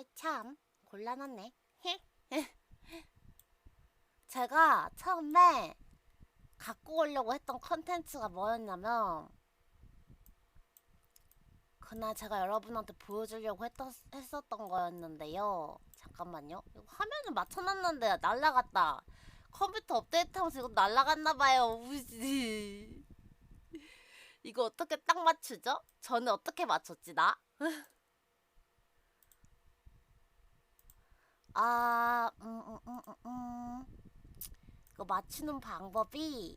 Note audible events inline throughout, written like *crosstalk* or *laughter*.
아이 참 곤란하네. *laughs* 제가 처음에 갖고 오려고 했던 컨텐츠가 뭐였냐면 그날 제가 여러분한테 보여주려고 했던, 했었던 거였는데요. 잠깐만요. 이거 화면을 맞춰놨는데 날라갔다. 컴퓨터 업데이트하면서 이거 날라갔나봐요. 우지. *laughs* 이거 어떻게 딱 맞추죠? 저는 어떻게 맞췄지 나? *laughs* 아, 음, 음, 음, 음, 음. 이거 맞추는 방법이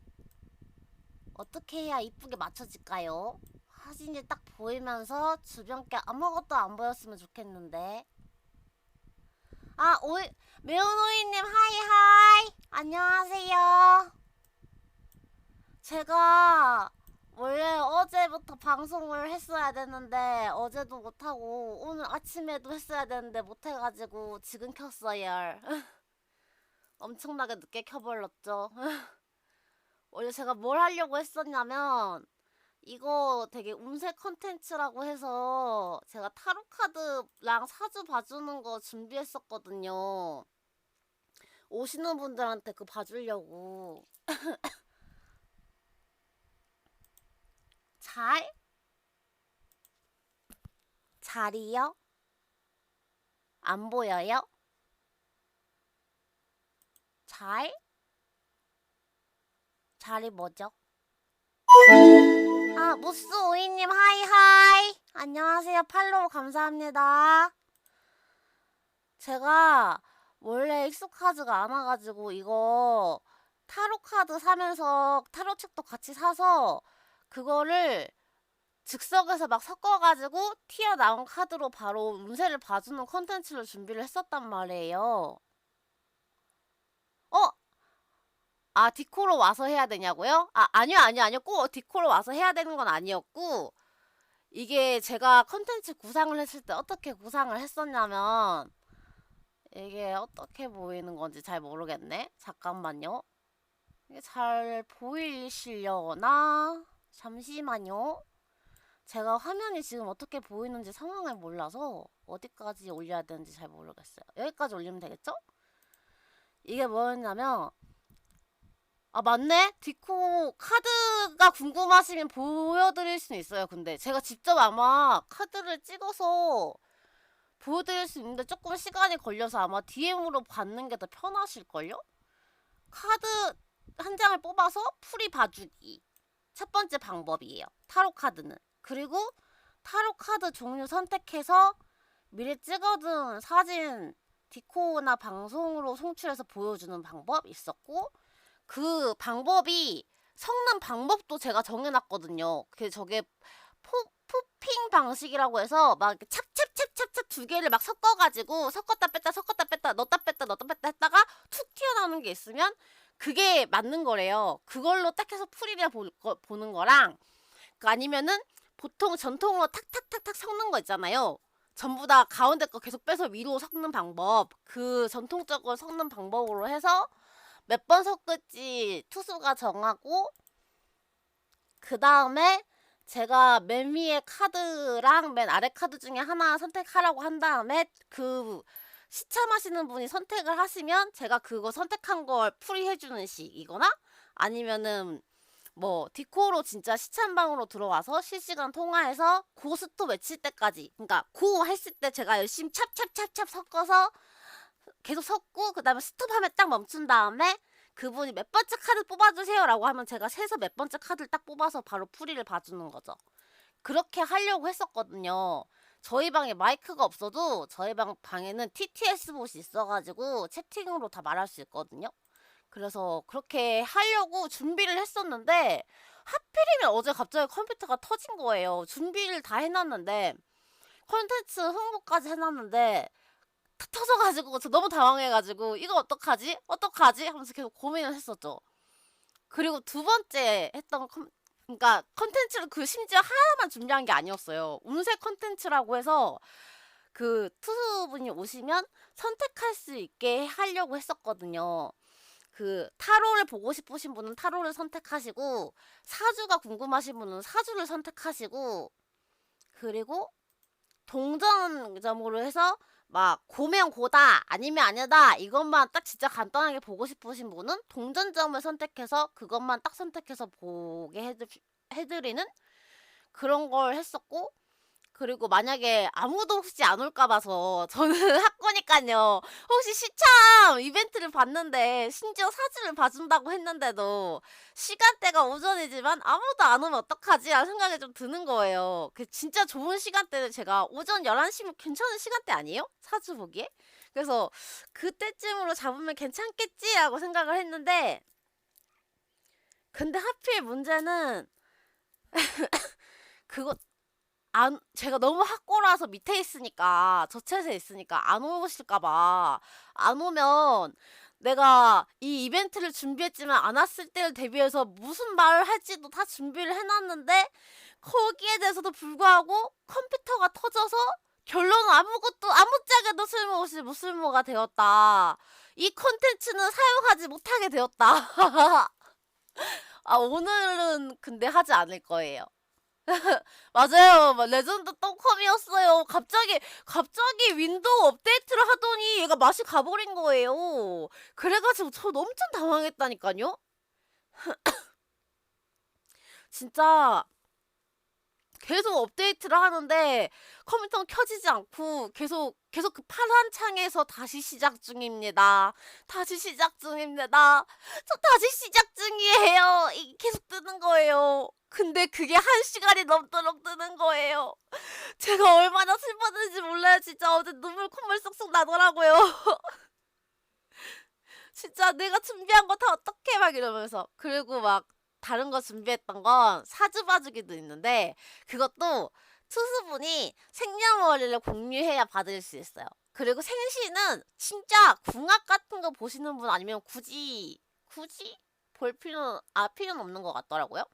어떻게 해야 이쁘게 맞춰질까요? 사진이 딱 보이면서 주변 게 아무것도 안 보였으면 좋겠는데. 아, 오이, 매운 오이님, 하이, 하이. 안녕하세요. 제가 원래 어제부터 방송을 했어야 되는데, 어제도 못하고, 오늘 아침에도 했어야 되는데, 못해가지고, 지금 켰어요. *laughs* 엄청나게 늦게 켜버렸죠. *laughs* 원래 제가 뭘 하려고 했었냐면, 이거 되게 운세 컨텐츠라고 해서 제가 타로 카드랑 사주 봐주는 거 준비했었거든요. 오시는 분들한테 그 봐주려고. *laughs* 잘? 잘이요? 안 보여요? 잘? 잘이 뭐죠? 아, 무스 오이님, 하이하이. 안녕하세요. 팔로우 감사합니다. 제가 원래 익숙하지가 않아가지고, 이거 타로 카드 사면서 타로 책도 같이 사서, 그거를 즉석에서 막 섞어가지고, 튀어나온 카드로 바로 운세를 봐주는 컨텐츠를 준비를 했었단 말이에요. 어? 아, 디코로 와서 해야 되냐고요? 아, 아니요, 아니요, 아니요. 꼭 디코로 와서 해야 되는 건 아니었고, 이게 제가 컨텐츠 구상을 했을 때 어떻게 구상을 했었냐면, 이게 어떻게 보이는 건지 잘 모르겠네. 잠깐만요. 이게 잘 보이시려나? 잠시만요. 제가 화면이 지금 어떻게 보이는지 상황을 몰라서 어디까지 올려야 되는지 잘 모르겠어요. 여기까지 올리면 되겠죠? 이게 뭐였냐면, 아, 맞네? 디코 카드가 궁금하시면 보여드릴 수는 있어요. 근데 제가 직접 아마 카드를 찍어서 보여드릴 수 있는데 조금 시간이 걸려서 아마 DM으로 받는 게 더 편하실걸요? 카드 한 장을 뽑아서 풀이 봐주기. 첫 번째 방법이에요. 타로 카드는. 그리고 타로 카드 종류 선택해서 미리 찍어둔 사진 디코나 방송으로 송출해서 보여주는 방법 있었고 그 방법이 섞는 방법도 제가 정해놨거든요. 그 저게 포, 포핑 방식이라고 해서 막 찹찹찹찹찹 두 개를 막 섞어가지고 섞었다 뺐다 섞었다 뺐다 넣었다 뺐다 넣었다 뺐다 했다가 툭 튀어나오는 게 있으면 그게 맞는 거래요. 그걸로 딱 해서 풀이를 보는 거랑 그 아니면은 보통 전통으로 탁탁탁탁 섞는 거 있잖아요. 전부 다 가운데 거 계속 빼서 위로 섞는 방법. 그 전통적으로 섞는 방법으로 해서 몇 번 섞을지 투수가 정하고 그 다음에 제가 맨 위에 카드랑 맨 아래 카드 중에 하나 선택하라고 한 다음에 그 시참하시는 분이 선택을 하시면 제가 그거 선택한 걸 풀이해주는 식이거나 아니면은 뭐 디코로 진짜 시참방으로 들어와서 실시간 통화해서 고스톱 외칠 때까지 그러니까 고 했을 때 제가 열심히 찹찹찹찹 섞어서 계속 섞고 그다음에 스톱하면 딱 멈춘 다음에 그분이 몇 번째 카드 뽑아주세요라고 하면 제가 세서 몇 번째 카드를 딱 뽑아서 바로 풀이를 봐주는 거죠. 그렇게 하려고 했었거든요. 저희 방에 마이크가 없어도 저희 방 방에는 TTS 봇이 있어가지고 채팅으로 다 말할 수 있거든요. 그래서 그렇게 하려고 준비를 했었는데 하필이면 어제 갑자기 컴퓨터가 터진 거예요. 준비를 다 해놨는데 컨텐츠 홍보까지 해놨는데 탁 터져가지고 저 너무 당황해가지고 이거 어떡하지? 어떡하지? 하면서 계속 고민을 했었죠. 그리고 두 번째 했던 컨, 그러니까 컨텐츠를 그 심지어 하나만 준비한 게 아니었어요. 운세 컨텐츠라고 해서 그 투수분이 오시면 선택할 수 있게 하려고 했었거든요. 그 타로를 보고 싶으신 분은 타로를 선택하시고 사주가 궁금하신 분은 사주를 선택하시고 그리고 동전점으로 해서 막 고면 고다 아니면 아니다 이것만 딱 진짜 간단하게 보고 싶으신 분은 동전점을 선택해서 그것만 딱 선택해서 보게 해드, 해드리는 그런 걸 했었고 그리고 만약에 아무도 혹시 안 올까 봐서 *laughs* 저는 학거니까요. 혹시 시참 이벤트를 봤는데 심지어 사진을 봐준다고 했는데도 시간대가 오전이지만 아무도 안 오면 어떡하지? 라는 생각이 좀 드는 거예요. 그 진짜 좋은 시간대를 제가 오전 11시면 괜찮은 시간대 아니에요? 사주 보기에? 그래서 그때쯤으로 잡으면 괜찮겠지라고 생각을 했는데 근데 하필 문제는 *laughs* 그거 안 제가 너무 학고라서 밑에 있으니까 저챗에 있으니까 안 오실까봐 안 오면 내가 이 이벤트를 준비했지만 안 왔을 때를 대비해서 무슨 말을 할지도 다 준비를 해놨는데 거기에 대해서도 불구하고 컴퓨터가 터져서 결론은 아무것도 아무짝에도 쓸모없이 무쓸모가 되었다. 이 컨텐츠는 사용하지 못하게 되었다. *laughs* 아 오늘은 근데 하지 않을 거예요. 맞아요. 막 레전드 똥컴이었어요. 갑자기 갑자기 윈도우 업데이트를 하더니 얘가 맛이 가버린 거예요. 그래가지고 저 엄청 당황했다니까요. *clears throat* 진짜 계속 업데이트를 하는데 컴퓨터는 켜지지 않고 계속 계속 그 파란 창에서 다시 시작 중입니다. 다시 시작 중입니다. 저 다시 시작 중이에요. 이게 계속 뜨는 거예요. 근데 그게 한 시간이 넘도록 뜨는 거예요. 제가 얼마나 슬펐는지 몰라요. 진짜 어제 눈물 콧물 쏙쏙 나더라고요. *laughs* 진짜 내가 준비한 거 다 어떡해 막 이러면서 그리고 막 다른 거 준비했던 건 사주 봐주기도 있는데 그것도 투수분이 생년월일을 공유해야 받을 수 있어요. 그리고 생시는 진짜 궁합 같은 거 보시는 분 아니면 굳이 굳이 볼 필요는 아 필요는 없는 것 같더라고요.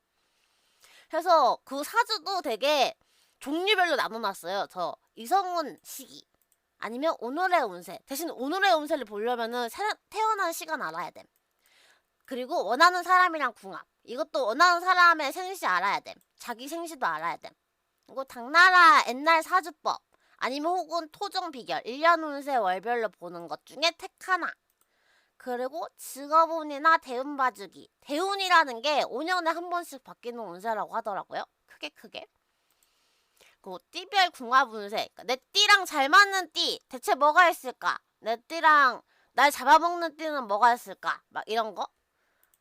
그래서 그 사주도 되게 종류별로 나눠놨어요. 저 이성운 시기 아니면 오늘의 운세 대신 오늘의 운세를 보려면은 사- 태어난 시간 알아야 됨. 그리고 원하는 사람이랑 궁합 이것도 원하는 사람의 생시 알아야 됨. 자기 생시도 알아야 됨. 그리고 당나라 옛날 사주법 아니면 혹은 토종 비결 1년 운세 월별로 보는 것 중에 택 하나. 그리고 직업운이나 대운 봐주기. 대운이라는 게 5년에 한 번씩 바뀌는 운세라고 하더라고요. 크게 크게. 그 띠별 궁합 운세. 그러니까 내 띠랑 잘 맞는 띠 대체 뭐가 있을까? 내 띠랑 날 잡아먹는 띠는 뭐가 있을까? 막 이런 거.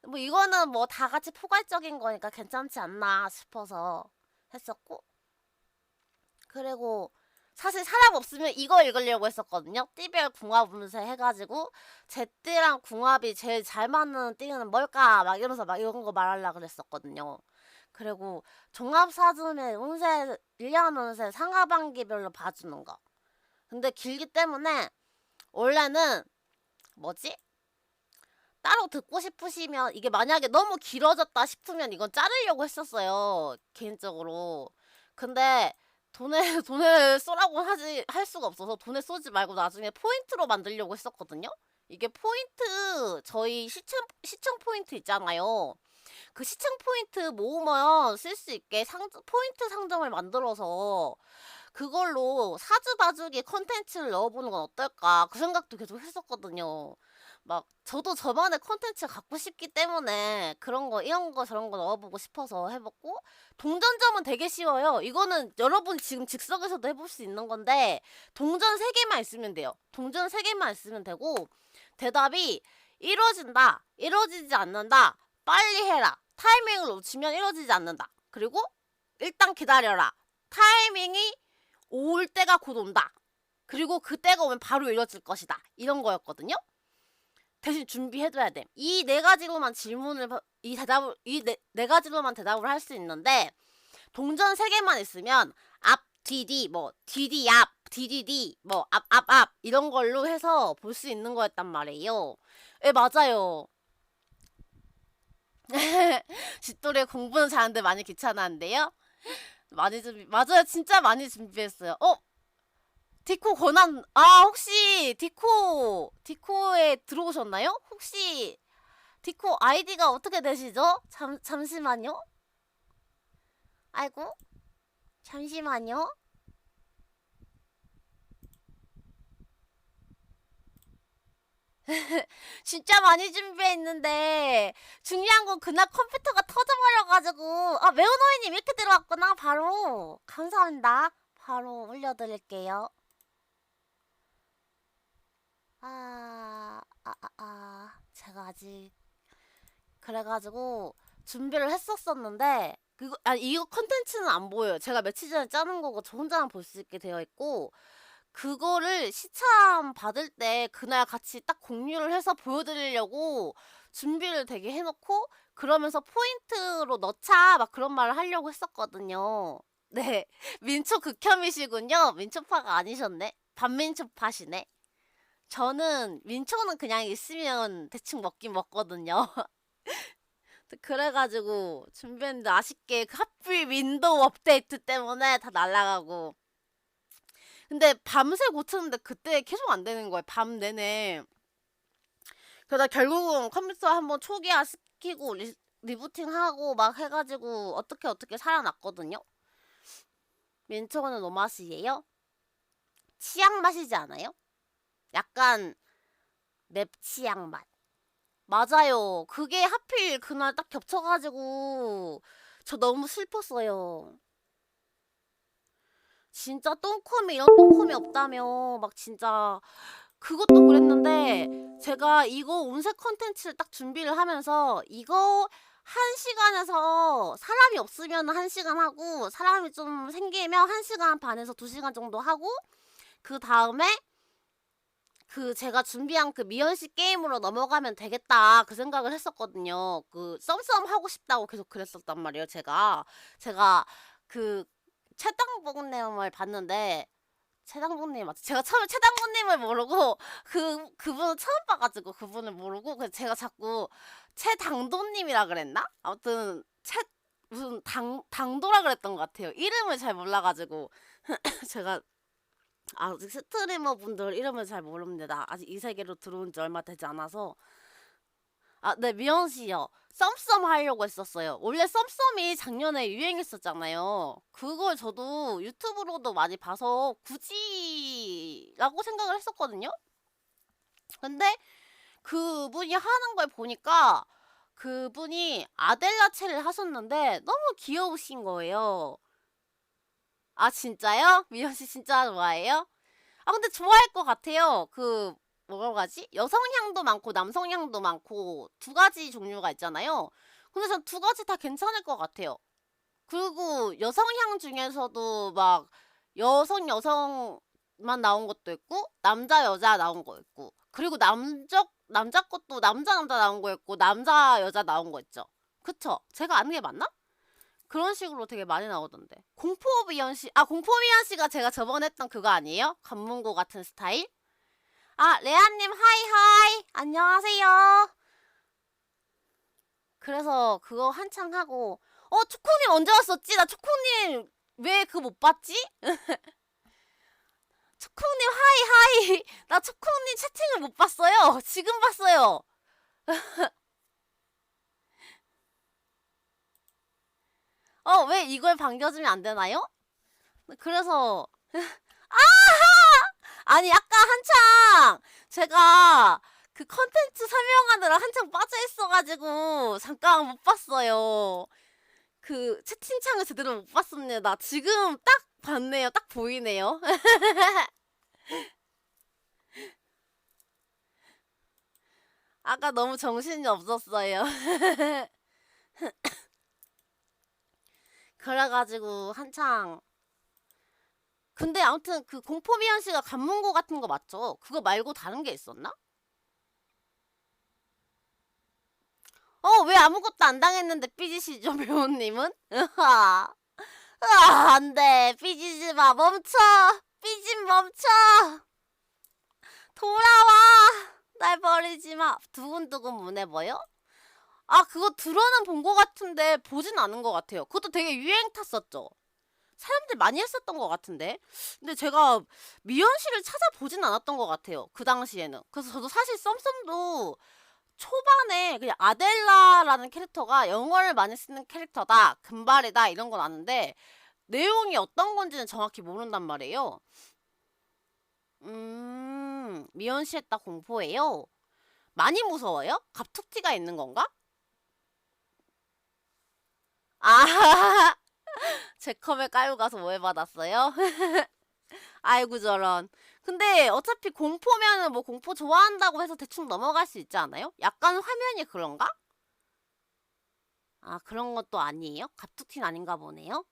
뭐 이거는 뭐 다 같이 포괄적인 거니까 괜찮지 않나 싶어서 했었고. 그리고 사실 사람 없으면 이거 읽으려고 했었거든요. 띠별 궁합 운세 해가지고 제 띠랑 궁합이 제일 잘 맞는 띠는 뭘까? 막 이러면서 막 이런 거 말하려고 그랬었거든요. 그리고 종합사주의 운세, 1년 운세 상하반기별로 봐주는 거. 근데 길기 때문에 원래는 뭐지? 따로 듣고 싶으시면 이게 만약에 너무 길어졌다 싶으면 이건 자르려고 했었어요. 개인적으로. 근데 돈에 *laughs* 돈을 쏘라고 하지 할 수가 없어서 돈에 쏘지 말고 나중에 포인트로 만들려고 했었거든요. 이게 포인트 저희 시청 시청 포인트 있잖아요. 그 시청 포인트 모으면 쓸 수 있게 상 포인트 상점을 만들어서 그걸로 사주 봐주기 컨텐츠를 넣어보는 건 어떨까 그 생각도 계속 했었거든요. 막 저도 저만의 컨텐츠 갖고 싶기 때문에 그런 거 이런 거 저런 거 넣어보고 싶어서 해봤고 동전점은 되게 쉬워요. 이거는 여러분 지금 즉석에서도 해볼 수 있는 건데 동전 3개만 있으면 돼요. 동전 3개만 있으면 되고 대답이 이루어진다, 이루어지지 않는다, 빨리 해라. 타이밍을 놓치면 이루어지지 않는다. 그리고 일단 기다려라. 타이밍이 올 때가 곧 온다. 그리고 그 때가 오면 바로 이루어질 것이다. 이런 거였거든요. 대신 준비해둬야 돼. 이 네 가지로만 질문을 바- 이 대답을 이네 네 가지로만 대답을 할 수 있는데 동전 세 개만 있으면 앞 뒤뒤 뭐 뒤뒤 앞 뒤뒤뒤 뭐앞 앞 앞 이런 걸로 해서 볼 수 있는 거였단 말이에요. 예 맞아요. *laughs* 집돌이 공부는 잘하는데 많이 귀찮았는데요. 많이 준비 맞아요 진짜 많이 준비했어요. 어 디코 권한 아 혹시 디코 디코에 들어오셨나요? 혹시 디코 아이디가 어떻게 되시죠? 잠 잠시만요. 아이고 잠시만요. *laughs* 진짜 많이 준비했는데 중요한 건 그날 컴퓨터가 터져버려가지고 아 매운 호이님 이렇게 들어왔구나 바로 감사합니다 바로 올려드릴게요 아, 아, 아, 아, 제가 아직 그래가지고 준비를 했었었는데 그거 아 이거 컨텐츠는 안 보여요. 제가 며칠 전에 짜는 거고 저 혼자만 볼 수 있게 되어 있고 그거를 시참 받을 때 그날 같이 딱 공유를 해서 보여드리려고 준비를 되게 해놓고 그러면서 포인트로 넣자 막 그런 말을 하려고 했었거든요. 네, *laughs* 민초 극혐이시군요. 민초파가 아니셨네. 반민초파시네. 저는 민초는 그냥 있으면 대충 먹긴 먹거든요. *laughs* 그래가지고 준비했는데 아쉽게 그 하필 윈도우 업데이트 때문에 다 날라가고 근데 밤새 고쳤는데 그때 계속 안 되는 거예요 밤 내내 그러다 결국은 컴퓨터 한번 초기화 시키고 리, 리부팅하고 막 해가지고 어떻게 어떻게 살아났거든요 민초는 너 맛이에요? 치약 맛이지 않아요? 약간 맵치약 맛 맞아요. 그게 하필 그날 딱 겹쳐가지고 저 너무 슬펐어요. 진짜 똥컴이 이런 똥컴이 없다며 막 진짜 그것도 그랬는데 제가 이거 운세 컨텐츠를 딱 준비를 하면서 이거 한 시간에서 사람이 없으면 한 시간 하고 사람이 좀 생기면 한 시간 반에서 두 시간 정도 하고 그 다음에 그 제가 준비한 그 미연 씨 게임으로 넘어가면 되겠다 그 생각을 했었거든요. 그 썸썸 하고 싶다고 계속 그랬었단 말이에요. 제가 제가 그 최당봉님을 봤는데 최당봉님 맞죠? 제가 처음에 최당봉님을 모르고 그 그분을 처음 봐가지고 그분을 모르고 그래서 제가 자꾸 최당도님이라 그랬나? 아무튼 최 무슨 당 당도라 그랬던 것 같아요. 이름을 잘 몰라가지고 *laughs* 제가 아직 스트리머 분들 이름을 잘 모릅니다. 아직 이 세계로 들어온 지 얼마 되지 않아서. 아, 네, 미연 씨요. 썸썸 하려고 했었어요. 원래 썸썸이 작년에 유행했었잖아요. 그걸 저도 유튜브로도 많이 봐서 굳이라고 생각을 했었거든요. 근데 그분이 하는 걸 보니까 그분이 아델라체를 하셨는데 너무 귀여우신 거예요. 아 진짜요? 미연 씨 진짜 좋아해요? 아 근데 좋아할 것 같아요. 그 뭐라고 하지? 여성향도 많고 남성향도 많고 두 가지 종류가 있잖아요. 근데 전 두 가지 다 괜찮을 것 같아요. 그리고 여성향 중에서도 막 여성 여성만 나온 것도 있고 남자 여자 나온 거 있고 그리고 남적 남자 것도 남자 남자 나온 거 있고 남자 여자 나온 거 있죠. 그쵸? 제가 아는 게 맞나? 그런 식으로 되게 많이 나오던데. 공포비연 씨, 아, 공포비연 씨가 제가 저번에 했던 그거 아니에요? 간문고 같은 스타일? 아, 레아님, 하이 하이! 안녕하세요. 그래서 그거 한창 하고, 어, 초코님 언제 왔었지? 나 초코님 왜 그거 못 봤지? *laughs* 초코님, 하이 하이! 나 초코님 채팅을 못 봤어요. 지금 봤어요. *laughs* 어, 왜 이걸 반겨주면 안 되나요? 그래서 *laughs* 아하! 아니 아까 한창 제가 그 컨텐츠 설명하느라 한창 빠져 있어가지고 잠깐 못 봤어요. 그 채팅창을 제대로 못 봤습니다. 지금 딱 봤네요. 딱 보이네요. *laughs* 아까 너무 정신이 없었어요. *laughs* 그래가지고 한창 근데 아무튼 그 공포미연 씨가 간문고 같은 거 맞죠? 그거 말고 다른 게 있었나? 어, 왜 아무것도 안 당했는데 삐지시죠, *laughs* 배우님은? 으아, 으아, 안 돼. 삐지지 마. 멈춰. 삐짐 멈춰. 돌아와. 날 버리지 마. 두근두근 문해 보여? 아, 그거 들어는 본 것 같은데 보진 않은 것 같아요. 그것도 되게 유행 탔었죠. 사람들 많이 했었던 것 같은데. 근데 제가 미연 씨를 찾아보진 않았던 것 같아요. 그 당시에는. 그래서 저도 사실 썸썸도 초반에 그냥 아델라라는 캐릭터가 영어를 많이 쓰는 캐릭터다. 금발이다. 이런 건 아는데 내용이 어떤 건지는 정확히 모른단 말이에요. 음, 미연 씨 했다 공포예요. 많이 무서워요? 갑툭튀가 있는 건가? 아, *laughs* 제 컴에 깔고 가서 오해받았어요? *laughs* 아이고 저런. 근데 어차피 공포면은 뭐 공포 좋아한다고 해서 대충 넘어갈 수 있지 않아요? 약간 화면이 그런가? 아 그런 것도 아니에요? 갑툭튀는 아닌가 보네요.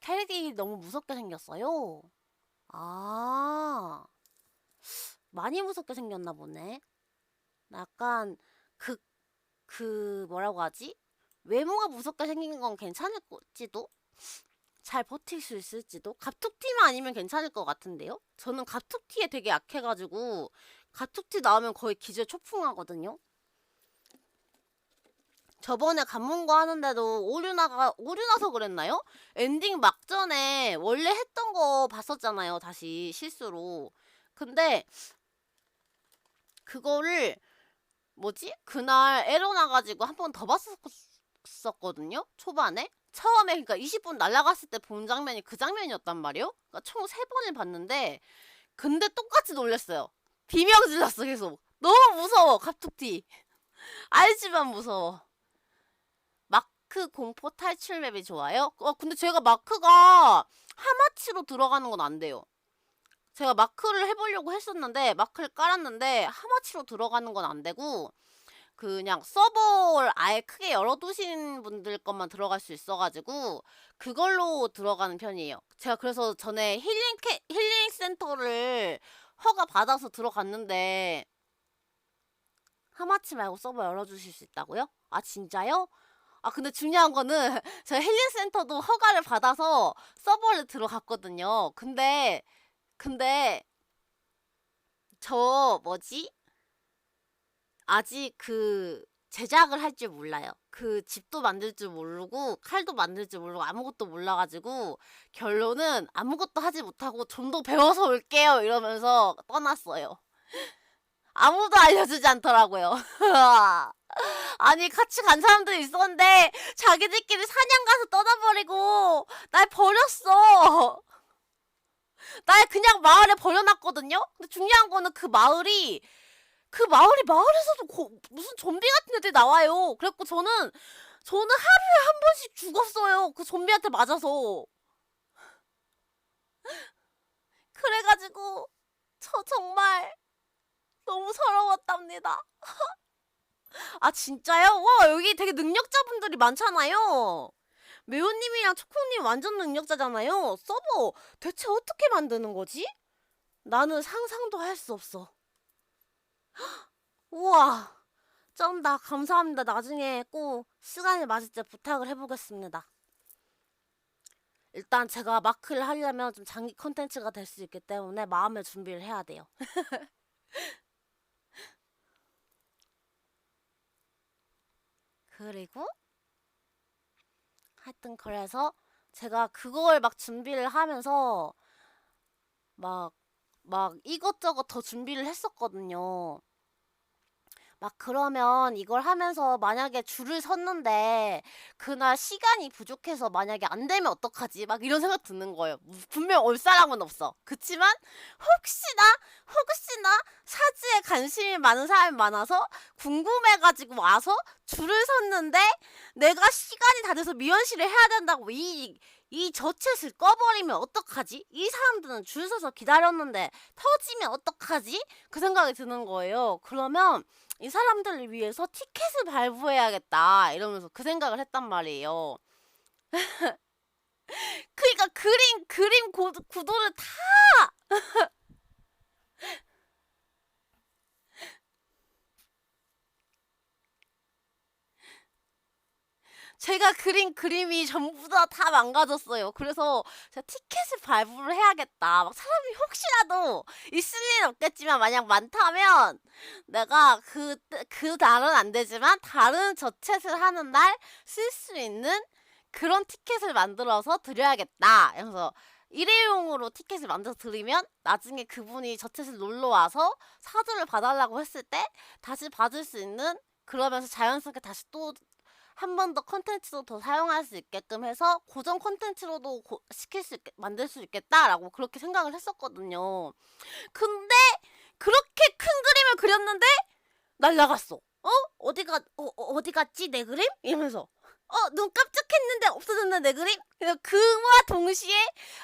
캐릭이 너무 무섭게 생겼어요. 아 많이 무섭게 생겼나 보네. 약간 그, 그 뭐라고 하지? 외모가 무섭게 생긴 건 괜찮을지도? 잘 버틸 수 있을지도? 갑툭튀만 아니면 괜찮을 것 같은데요? 저는 갑툭튀에 되게 약해가지고 갑툭튀 나오면 거의 기절 초풍하거든요. 저번에 간문고 하는데도 오류나가 오류나서 그랬나요? 엔딩 막전에 원래 했던 거 봤었잖아요. 다시 실수로. 근데 그거를 뭐지? 그날 에러 나가지고 한 번 더 봤었 거든요. 초반에 처음에 그러니까 20분 날라갔을 때 본 장면이 그 장면이었단 말이에요. 그러니까 총 세 번을 봤는데 근데 똑같이 놀랬어요. 비명 질렀어 계속. 너무 무서워 갑툭튀. *laughs* 알지만 무서워. 마크 공포 탈출 맵이 좋아요? 어 근데 제가 마크가 하마치로 들어가는 건 안 돼요. 제가 마크를 해보려고 했었는데 마크를 깔았는데 하마치로 들어가는 건 안 되고 그냥 서버를 아예 크게 열어두신 분들 것만 들어갈 수 있어가지고 그걸로 들어가는 편이에요. 제가 그래서 전에 힐링 캐, 힐링 센터를 허가 받아서 들어갔는데 하마치 말고 서버 열어주실 수 있다고요? 아 진짜요? 아 근데 중요한 거는 *laughs* 제가 힐링 센터도 허가를 받아서 서버를 들어갔거든요. 근데 근데 저 뭐지? 아직 그 제작을 할 줄 몰라요. 그 집도 만들 줄 모르고 칼도 만들 줄 모르고 아무것도 몰라가지고 결론은 아무것도 하지 못하고 좀 더 배워서 올게요 이러면서 떠났어요. 아무도 알려주지 않더라고요. *laughs* 아니 같이 간 사람들이 있었는데 자기들끼리 사냥 가서 떠나버리고 날 버렸어. *laughs* 날 그냥 마을에 버려놨거든요. 근데 중요한 거는 그 마을이 그 마을이 마을에서도 고, 무슨 좀비 같은 애들이 나와요. 그래갖고 저는 저는 하루에 한 번씩 죽었어요. 그 좀비한테 맞아서. *laughs* 그래가지고 저 정말 너무 서러웠답니다. *laughs* 아 진짜요? 와 여기 되게 능력자분들이 많잖아요. 매우님이랑 초콩님 완전 능력자잖아요. 서버 대체 어떻게 만드는 거지? 나는 상상도 할 수 없어. 우와, 쩐다. 감사합니다. 나중에 꼭 시간이 맞을 때 부탁을 해보겠습니다. 일단 제가 마크를 하려면 좀 장기 컨텐츠가 될 수 있기 때문에 마음의 준비를 해야 돼요. *laughs* 그리고 하여튼 그래서 제가 그걸 막 준비를 하면서 막, 막 이것저것 더 준비를 했었거든요. 막 그러면 이걸 하면서 만약에 줄을 섰는데 그날 시간이 부족해서 만약에 안 되면 어떡하지? 막 이런 생각 드는 거예요. 분명 올 사람은 없어. 그치만 혹시나 혹시나 사지에 관심이 많은 사람이 많아서 궁금해가지고 와서 줄을 섰는데 내가 시간이 다 돼서 미연실을 해야 된다고 이 이 저챗을 꺼버리면 어떡하지? 이 사람들은 줄 서서 기다렸는데 터지면 어떡하지? 그 생각이 드는 거예요. 그러면 이 사람들을 위해서 티켓을 발부해야겠다 이러면서 그 생각을 했단 말이에요. *laughs* 그러니까 그림 그림 고, 구도를 다 제가 그린 그림이 전부 다 다 망가졌어요. 그래서 제가 티켓을 발부를 해야겠다. 막 사람이 혹시라도 있을 일 없겠지만 만약 많다면 내가 그, 그 날은 안 되지만 다른 저챗을 하는 날 쓸 수 있는 그런 티켓을 만들어서 드려야겠다. 그래서 일회용으로 티켓을 만들어서 드리면 나중에 그분이 저챗을 놀러 와서 사주를 봐달라고 했을 때 다시 받을 수 있는 그러면서 자연스럽게 다시 또 한 번 더 컨텐츠도 더 사용할 수 있게끔 해서 고정 컨텐츠로도 고, 시킬 수 있게 만들 수 있겠다라고 그렇게 생각을 했었거든요. 근데 그렇게 큰 그림을 그렸는데 날라갔어. 어? 어디가 어, 어, 어디 갔지 내 그림? 이러면서 어 눈 깜짝했는데 없어졌네 내 그림? 그와 동시에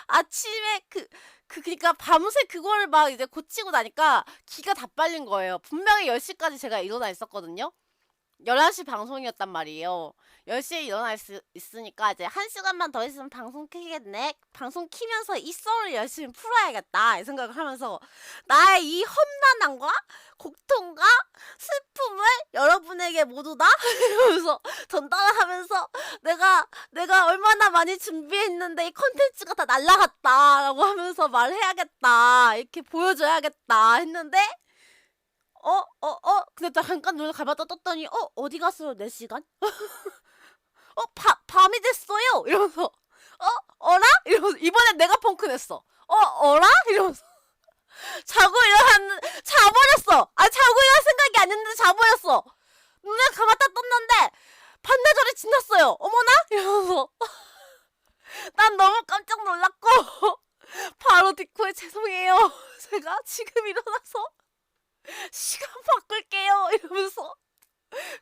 아침에 그 그 그니까 밤새 그거를 막 이제 고치고 나니까 기가 다 빨린 거예요. 분명히 10시까지 제가 일어나 있었거든요. 11시 방송이었단 말이에요. 10시에 일어나 있, 있으니까 이제 1시간만 더 있으면 방송 키겠네. 방송 키면서 이 썰을 열심히 풀어야겠다. 이 생각을 하면서 나의 이 험난함과 고통과 슬픔을 여러분에게 모두 다 *laughs* 이러면서 전달하면서 내가 내가 얼마나 많이 준비했는데 이 컨텐츠가 다 날라갔다라고 하면서 말해야겠다. 이렇게 보여줘야겠다 했는데 어, 어, 어? 근데 또 잠깐 눈을 감았다 떴더니, 어, 어디 갔어요, 4시간? *laughs* 어, 바, 밤이 됐어요! 이러면서, 어, 어라? 이러면서, 이번엔 내가 펑크 냈어. 어, 어라? 이러면서. *laughs* 자고 일어났는, 자버렸어! 아, 자고 일어날 생각이 아니었는데 자버렸어! 눈을 감았다 떴는데, 반나절이 지났어요! 어머나? 이러면서. *laughs* 난 너무 깜짝 놀랐고, 바로 디코에 죄송해요. 제가 지금 일어나서, 시간 바꿀게요 *laughs* 이러면서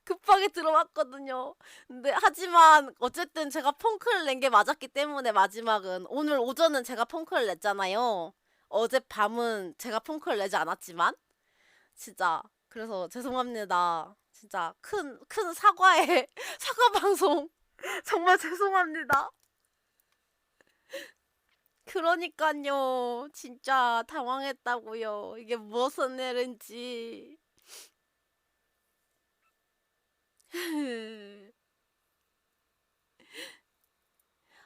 급하게 들어왔거든요. 근데 하지만 어쨌든 제가 펑크를 낸 게 맞았기 때문에 마지막은 오늘 오전은 제가 펑크를 냈잖아요. 어제 밤은 제가 펑크를 내지 않았지만 진짜 그래서 죄송합니다. 진짜 큰 큰 사과의 *laughs* 사과 방송 *laughs* 정말 죄송합니다. 그러니까요. 진짜 당황했다고요. 이게 무슨 일인지.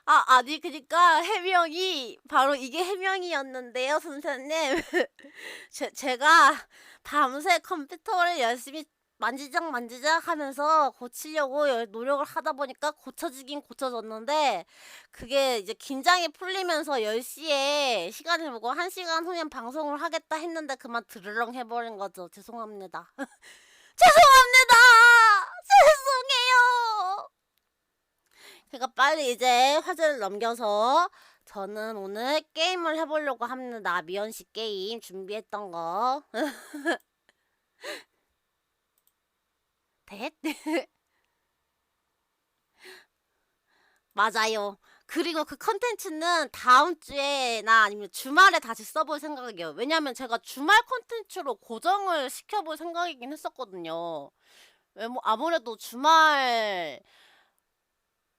아, 아니, 그니까 해명이 바로 이게 해명이었는데요, 선생님. *laughs* 제, 제가 밤새 컴퓨터를 열심히 만지작 만지작 하면서 고치려고 열- 노력을 하다 보니까 고쳐지긴 고쳐졌는데 그게 이제 긴장이 풀리면서 10시에 시간을 보고 1시간 후면 방송을 하겠다 했는데 그만 드르렁 해버린 거죠. 죄송합니다. *laughs* 죄송합니다! 죄송해요! 제가 빨리 이제 화제를 넘겨서 저는 오늘 게임을 해보려고 합니다. 미연씨 게임 준비했던 거. *laughs* 댓? *laughs* 맞아요. 그리고 그 컨텐츠는 다음 주에나 아니면 주말에 다시 써볼 생각이에요. 왜냐면 제가 주말 컨텐츠로 고정을 시켜볼 생각이긴 했었거든요. 왜뭐 아무래도 주말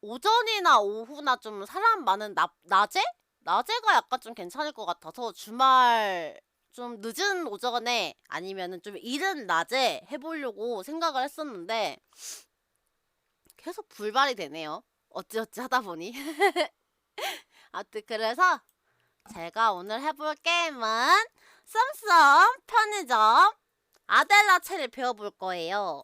오전이나 오후나 좀 사람 많은 나, 낮에? 낮에가 약간 좀 괜찮을 것 같아서 주말 좀 늦은 오전에 아니면은 좀 이른 낮에 해보려고 생각을 했었는데 계속 불발이 되네요. 어찌어찌 하다 보니. *laughs* 아무튼 그래서 제가 오늘 해볼 게임은 썸썸 편의점 아델라체를 배워볼 거예요.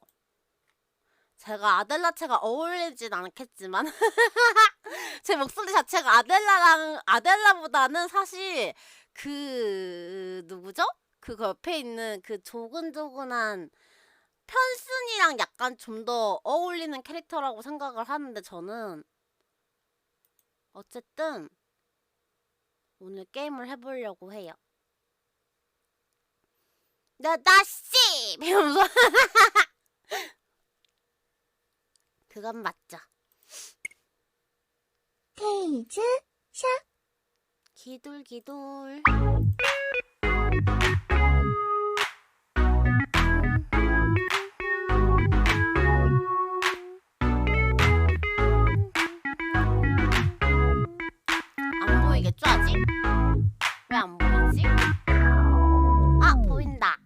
제가 아델라체가 어울리진 않겠지만 *laughs* 제 목소리 자체가 아델라랑 아델라보다는 사실 그 누구죠? 그 옆에 있는 그 조근조근한 편순이랑 약간 좀 더 어울리는 캐릭터라고 생각을 하는데 저는 어쨌든 오늘 게임을 해보려고 해요. 나 나 씨 *laughs* 이러면서 그건 맞죠. 페이즈 샵 기돌 기돌 안 보이겠죠 아직? 왜 안 보이지? 아 보인다